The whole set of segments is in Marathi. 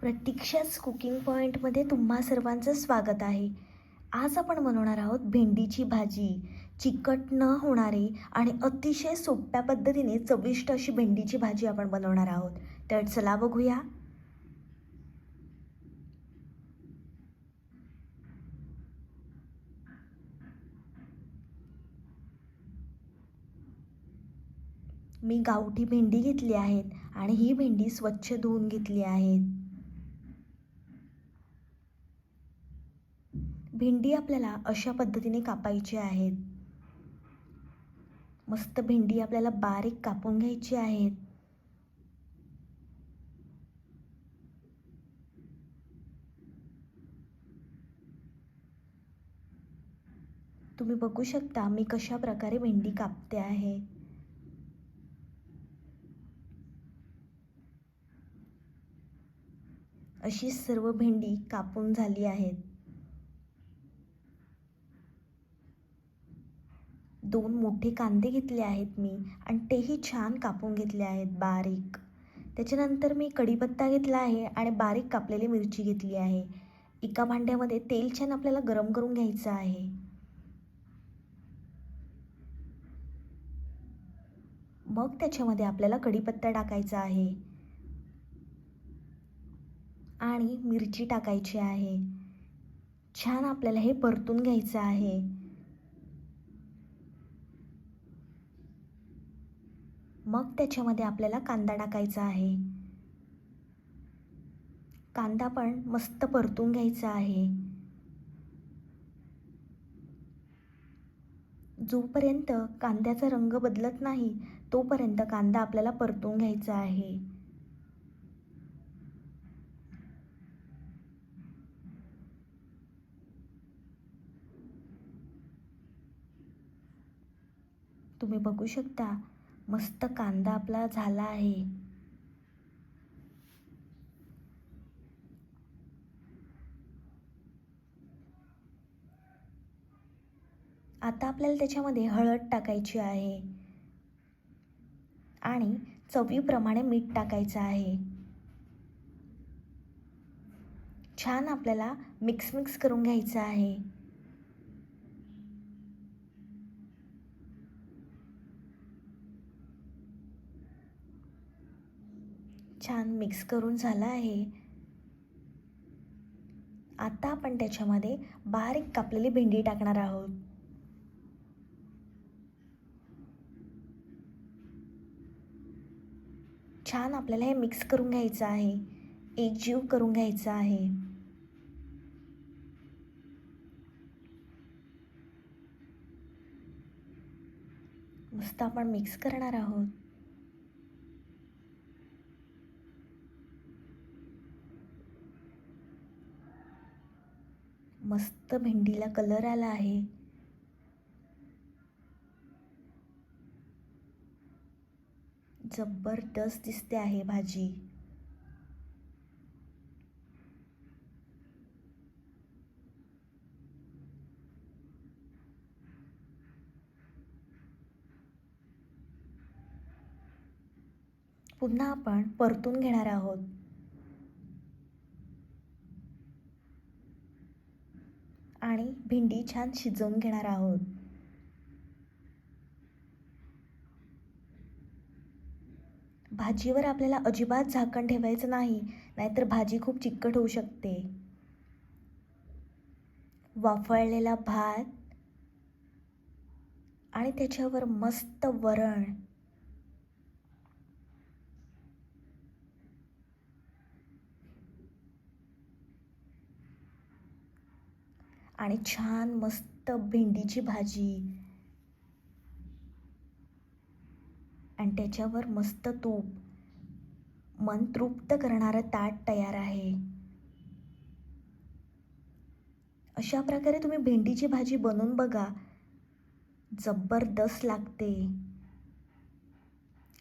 प्रतीक्षाच कुकिंग पॉईंटमध्ये तुम्हा सर्वांचं स्वागत आहे. आज आपण बनवणार आहोत भेंडीची भाजी. चिकट न होणारी आणि अतिशय सोप्या पद्धतीने चविष्ट अशी भेंडीची भाजी आपण बनवणार आहोत. तर चला बघूया. मी गावठी भेंडी घेतली आहेत आणि ही भेंडी स्वच्छ धुवून घेतली आहेत. भेंडी आपल्याला अशा पद्धतीने कापायची आहेत. मस्त भेंडी आपल्याला बारीक कापून घ्यायची आहेत. तुम्ही बघू शकता मी कशा प्रकारे भेंडी कापते आहे. अशी सर्व भेंडी कापून झाली आहेत. दोन मोठे कांदे घेतले आहेत मी आणि तेही छान कापून घेतले आहेत बारीक. त्याच्यानंतर मी कढीपत्ता घेतला आहे आणि बारीक कापलेली मिरची घेतली आहे. एका भांड्यामध्ये तेल छान आपल्याला गरम करून घ्यायचं आहे. मग त्याच्यामध्ये आपल्याला कढीपत्ता टाकायचा आहे. आणि मिरची टाकायची आहे. छान आपल्याला हे परतून घ्यायचं आहे. मग त्याच्यामध्ये आपल्याला कांदा टाकायचा आहे. कांदा पण मस्त परतून घ्यायचा आहे. जोपर्यंत कांद्याचा रंग बदलत नाही तोपर्यंत कांदा आपल्याला परतून घ्यायचा आहे. तुम्ही बघू शकता मस्त कांदा आपला झाला आहे. आता आपल्याला त्याच्यामध्ये हळद टाकायची आहे. आणि चवीप्रमाणे मीठ टाकायचं आहे. छान आपल्याला मिक्स मिक्स करून घ्यायचं आहे. छान मिक्स करून झालं आहे. आता आपण त्याच्यामध्ये बारीक कापलेली भेंडी टाकणार आहोत. छान आपल्याला हे मिक्स करून घ्यायचं आहे. एकजीव करून घ्यायचं आहे. मस्त आपण मिक्स करणार आहोत. मस्त भेंडीला कलर आला आहे. जबरदस्त दिसते आहे भाजी. पुन्हा आपण परतून घेणार आहोत. आणि भेंडी छान शिजवून घेणार आहोत. भाजीवर आपल्याला अजिबात झाकण ठेवायचं नाही नाहीतर भाजी खूप चिकट होऊ शकते. वाफळलेला भात आणि त्याच्यावर मस्त वरण. आणि छान मस्त भेंडीची भाजी. आणि त्याच्यावर मस्त तूप. मन तृप्त करणारं ताट तयार आहे. अशा प्रकारे तुम्ही भेंडीची भाजी बनवून बघा. जबरदस्त लागते.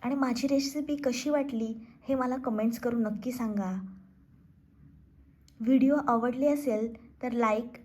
आणि माझी रेसिपी कशी वाटली हे मला कमेंट्स करून नक्की सांगा. व्हिडिओ आवडली असेल तर लाईक